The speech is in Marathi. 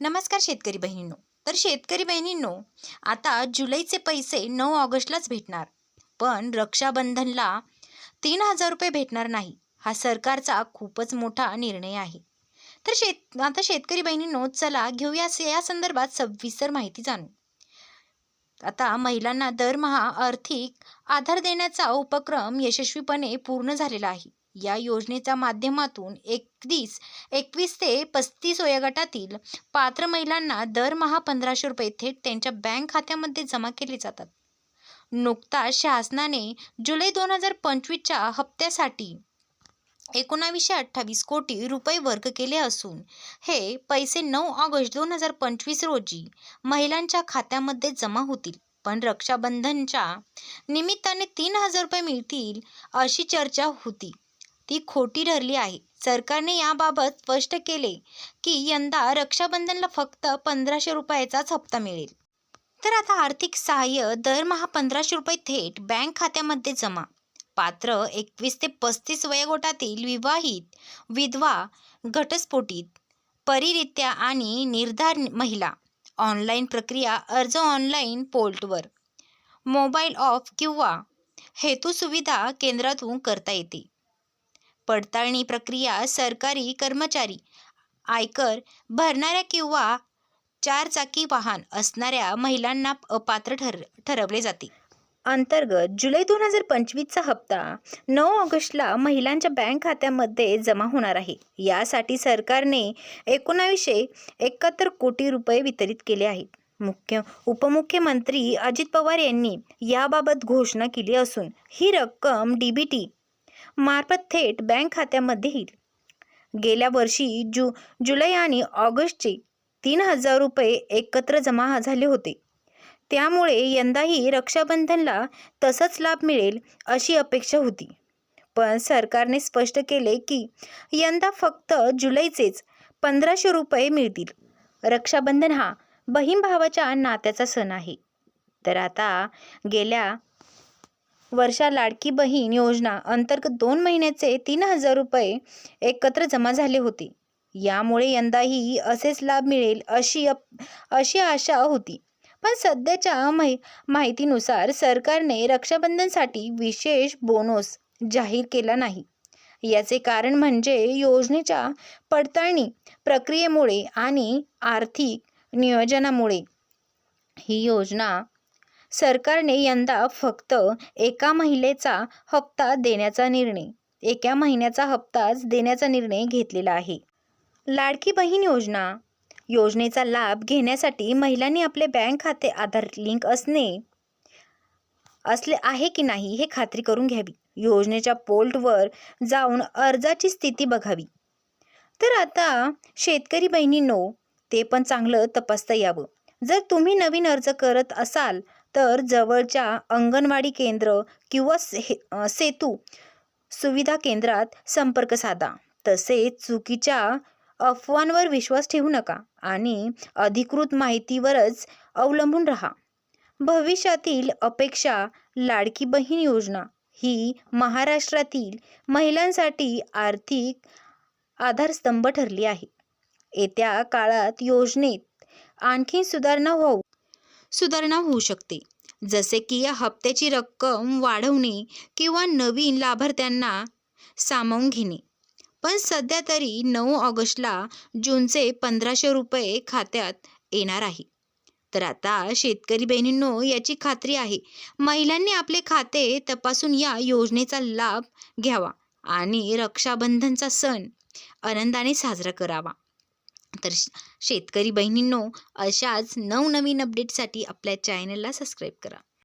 नमस्कार शेतकरी बहिणींनो. तर शेतकरी बहिणींनो आता जुलैचे पैसे नऊ ऑगस्टलाच भेटणार. पण रक्षाबंधनला तीन हजार रुपये भेटणार नाही हा सरकारचा खूपच मोठा निर्णय आहे. तर शेत आता शेतकरी बहिणींनो चला घेऊया या संदर्भात सविस्तर माहिती जाणू आता महिलांना दरमहा आर्थिक आधार देण्याचा उपक्रम यशस्वीपणे पूर्ण झालेला आहे. या योजनेच्या माध्यमातून एकवीस एकवीस ते पस्तीस वयोगटातील पात्र महिलांना दरमहा पंधराशे रुपये थेट त्यांच्या बँक खात्यामध्ये जमा केले जातात. नुकताच शासनाने जुलै दोन हजार पंचवीसच्या हप्त्यासाठी एकोणावीसशे अठ्ठावीस कोटी रुपये वर्ग केले असून हे पैसे नऊ ऑगस्ट दोन हजार पंचवीस रोजी महिलांच्या खात्यामध्ये जमा होतील. पण रक्षाबंधनच्या निमित्ताने तीन हजार रुपये मिळतील अशी चर्चा होती. ती खोटी ठरली आहे. सरकारने याबाबत स्पष्ट केले की यंदा रक्षाबंधनला फक्त पंधराशे रुपयाचाच हप्ता मिळेल. तर आता आर्थिक सहाय्य दरमहा पंधराशे रुपये थेट बँक खात्यामध्ये जमा. पात्र एकवीस ते पस्तीस वयोगटातील विवाहित विधवा घटस्फोटित परिरित्या आणि निर्धार महिला. ऑनलाईन प्रक्रिया अर्ज ऑनलाईन पोर्टवर. मोबाईल ऑफ किंवा हेतू सुविधा केंद्रातून करता येते. पडताळणी प्रक्रिया सरकारी कर्मचारी आयकर भरणाऱ्या किंवा चारचाकी वाहन असणाऱ्या महिलांना अपात्र ठर ठरवले जाते. अंतर्गत जुलै दोन हजार पंचवीसचा हप्ता नऊ ऑगस्टला महिलांच्या बँक खात्यामध्ये जमा होणार आहे. यासाठी सरकारने एकोणावीसशे एकाहत्तर कोटी रुपये वितरित केले आहेत. मुख्य उपमुख्यमंत्री अजित पवार यांनी याबाबत घोषणा केली असून ही रक्कम डी बी टी मार्फत थेट बँक खात्यामध्ये येईल. गेल्या वर्षी जु जुलै आणि ऑगस्टचे तीन हजार रुपये एकत्र जमा झाले होते. त्यामुळे यंदाही रक्षाबंधनला तसाच लाभ मिळेल अशी अपेक्षा होती. पण सरकारने स्पष्ट केले की यंदा फक्त जुलैचेच पंधराशे रुपये मिळतील. रक्षाबंधन हा बहीण भावाच्या नात्याचा सण आहे. तर आता गेल्या वर्षा लाडकी बहीण योजना अंतर्गत दोन महिन्याचे तीन हजार रुपये एकत्र जमा झाले होते. यामुळे यंदाही असेच लाभ मिळेल अशी अप अशी आशा होती. पण सध्याच्या माहि माहितीनुसार सरकारने रक्षाबंधनसाठी विशेष बोनस जाहीर केला नाही. याचे कारण म्हणजे योजनेच्या पडताळणी प्रक्रियेमुळे आणि आर्थिक नियोजनामुळे. ही योजना सरकारने यंदा फक्त एका महिलेचा हप्ता देण्याचा निर्णय एका महिन्याचा हप्ताच देण्याचा निर्णय घेतलेला आहे. लाडकी बहीण योजना योजनेचा लाभ घेण्यासाठी महिलांनी आपले बँक खाते आधार लिंक असणे असले आहे की नाही हे खात्री करून घ्यावी. योजनेच्या पोर्टवर जाऊन अर्जाची स्थिती बघावी. तर आता शेतकरी बहिणींनो ते पण चांगलं तपासता यावं. जर तुम्ही नवीन अर्ज करत असाल तर जवळच्या अंगणवाडी केंद्र किंवा से सेतू सुविधा केंद्रात संपर्क साधा. तसेच चुकीच्या अफवांवर विश्वास ठेवू नका आणि अधिकृत माहितीवरच अवलंबून राहा. भविष्यातील अपेक्षा लाडकी बहीण योजना ही महाराष्ट्रातील महिलांसाठी आर्थिक आधारस्तंभ ठरली आहे. येत्या काळात योजनेत आणखी सुधारणा होऊ सुधारणा होऊ शकते. जसे की या हप्त्याची रक्कम वाढवणे किंवा नवीन लाभार्थ्यांना सामावून घेणे. पण सध्या तरी नऊ ऑगस्टला जूनचे पंधराशे रुपये खात्यात येणार आहे. तर आता शेतकरी बहिणींनो याची खात्री आहे. महिलांनी आपले खाते तपासून या योजनेचा लाभ घ्यावा आणि रक्षाबंधनचा सण आनंदाने साजरा करावा. तर श- शेतकरी बहिणींनो अशाच नवनवीन अपडेटसाठी आपल्या चॅनलला सबस्क्राईब करा.